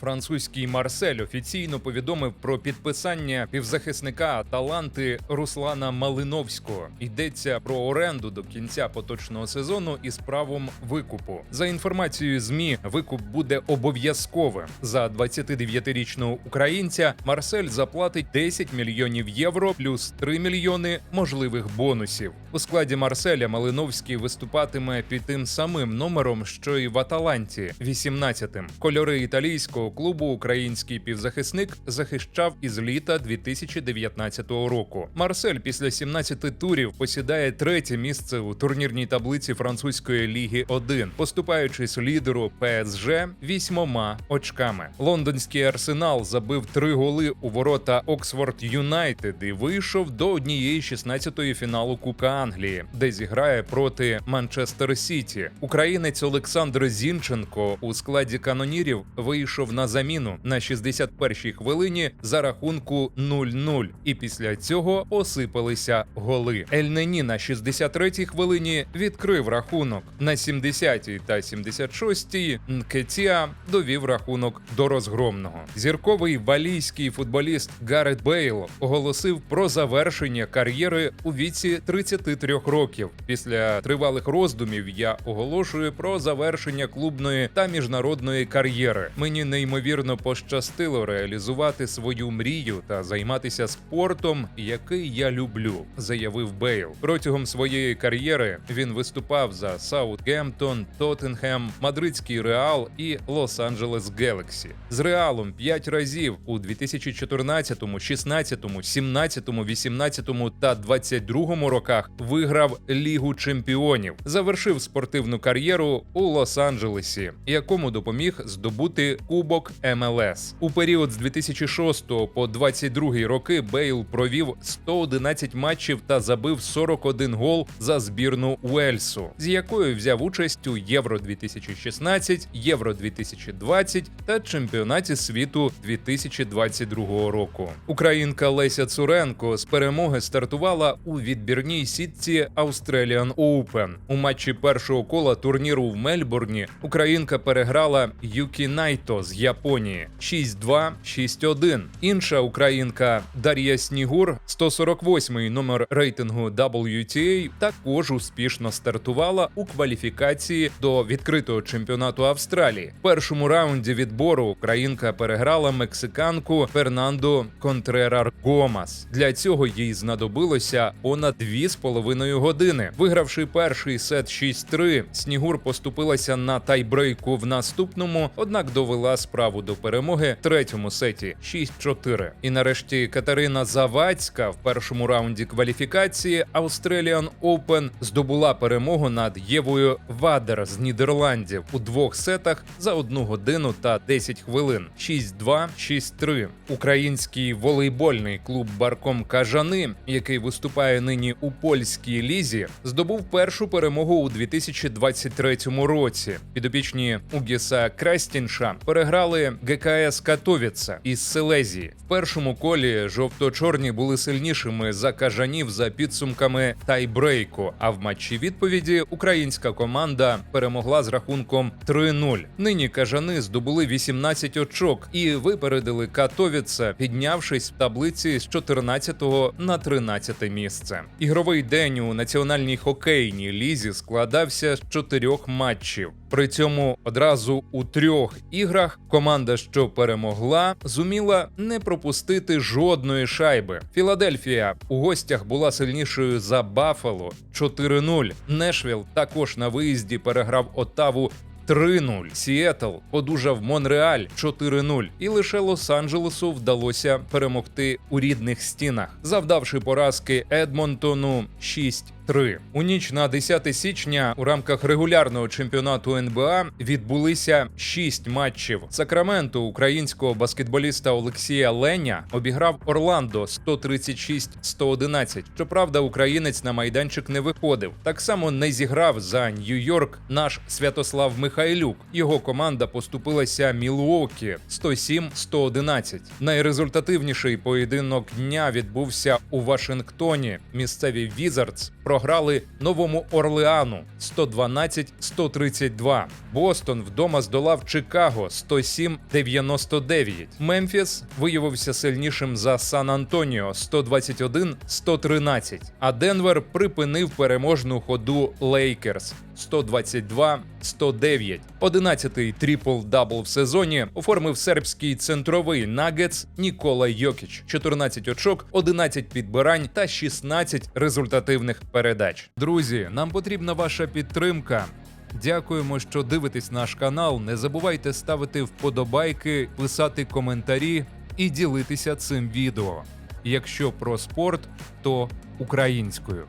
Французький Марсель офіційно повідомив про підписання півзахисника Аталанти Руслана Малиновського. Йдеться про оренду до кінця поточного сезону із правом викупу. За інформацією змі, викуп буде обов'язковим. За 29-річного українця Марсель заплатить 10 мільйонів євро плюс 3 мільйони можливих бонусів. У складі Марселя Малиновський виступатиме під тим самим номером, що і в Аталанті, 18-тим. Кольори італійського клубу український півзахисник захищав із літа 2019 року. Марсель після 17 турів посідає третє місце у турнірній таблиці французької ліги 1, поступаючись лідеру ПСЖ вісьмома очками. Лондонський арсенал забив три голи у ворота Оксфорд Юнайтед і вийшов до однієї 16-ї фіналу Кубка Англії, де зіграє проти Манчестер Сіті. Українець Олександр Зінченко у складі канонірів вийшов на заміну на 61-й хвилині за рахунку 0-0. І після цього осипалися голи. Ельнені на 63-й хвилині відкрив рахунок. На 70-й та 76-й Нкетіа довів рахунок до розгромного. Зірковий валійський футболіст Гарет Бейл оголосив про завершення кар'єри у віці 33 років. Після тривалих роздумів я оголошую про завершення клубної та міжнародної кар'єри. Мені неймовірно пощастило реалізувати свою мрію та займатися спортом, який я люблю, заявив Бейл. Протягом своєї кар'єри він виступав за Саутгемптон, Тоттенхем, Мадридський Реал і Лос-Анджелес Гелексі. З Реалом п'ять разів у 2014, 16, 17, 18 та 22 роках виграв Лігу чемпіонів, завершив спортивну кар'єру у Лос-Анджелесі, якому допоміг здобути Кубок МЛС. У період з 2006 по 22 роки Бейл провів 111 матчів та забив 41 гол за збірну Уельсу, з якою взяв участь у Євро 2016, Євро 2020 та чемпіонаті світу 2022 року. Українка Леся Цуренко з перемоги стартувала у відбірній сітці Australian Open. У матчі першого кола турніру в Мельбурні Українка переграла Юкі Найто з Японії 6-2, 6-1. Інша українка Дар'я Снігур, 148-й номер рейтингу WTA, також успішно стартувала у кваліфікації до відкритого чемпіонату Австралії. В першому раунді відбору українка переграла мексиканку Фернандо Контрерар Гомас. Для цього їй знадобилося понад 2,5 години. Вигравши перший сет 6-3, Снігур поступилася на тайбрейку в наступному, однак довела справу до перемоги в третьому сеті 6-4. І нарешті Катерина Завадська в першому раунді кваліфікації Australian Open здобула перемогу над Євою Вадер з Нідерландів у двох сетах за одну годину та 10 хвилин. 6-2, 6-3. Український волейбольний клуб Барком Кажани, який виступає нині у польській лізі, здобув першу перемогу у 2023 році. Підопічні Угіса Крастінша переграли ГКС Катовіца із Селезії. В першому колі жовто-чорні були сильнішими за кажанів за підсумками тайбрейку. А в матчі відповіді українська команда перемогла з рахунком 3-0. Нині кажани здобули 18 очок і випередили Катовіца, піднявшись в таблиці з 14 на 13 місце. Ігровий день у національній хокейній лізі складався з чотирьох матчів. При цьому одразу у трьох іграх команда, що перемогла, зуміла не пропустити жодної шайби. Філадельфія у гостях була сильнішою за Баффало 4-0. Нешвіл також на виїзді переграв Оттаву 3-0. Сіетл подужав Монреаль 4-0. І лише Лос-Анджелесу вдалося перемогти у рідних стінах, завдавши поразки Едмонтону 6 3. У ніч на 10 січня у рамках регулярного чемпіонату НБА відбулися 6 матчів. Сакраменто українського баскетболіста Олексія Леня обіграв Орландо 136-111. Щоправда, українець на майданчик не виходив. Так само не зіграв за Нью-Йорк наш Святослав Михайлюк. Його команда поступилася Мілуокі 107-111. Найрезультативніший поєдинок дня відбувся у Вашингтоні. Місцеві Візардс програли Новому Орлеану 112-132. Бостон вдома здолав Чикаго 107-99. Мемфіс виявився сильнішим за Сан-Антоніо 121-113. А Денвер припинив переможну ходу Лейкерс 122-109. Одинадцятий трипл-дабл в сезоні оформив сербський центровий нагетс Нікола Йокіч. 14 очок, 11 підбирань та 16 результативних передач. Друзі, нам потрібна ваша підтримка. Дякуємо, що дивитесь наш канал. Не забувайте ставити вподобайки, писати коментарі і ділитися цим відео. Якщо про спорт, то українською.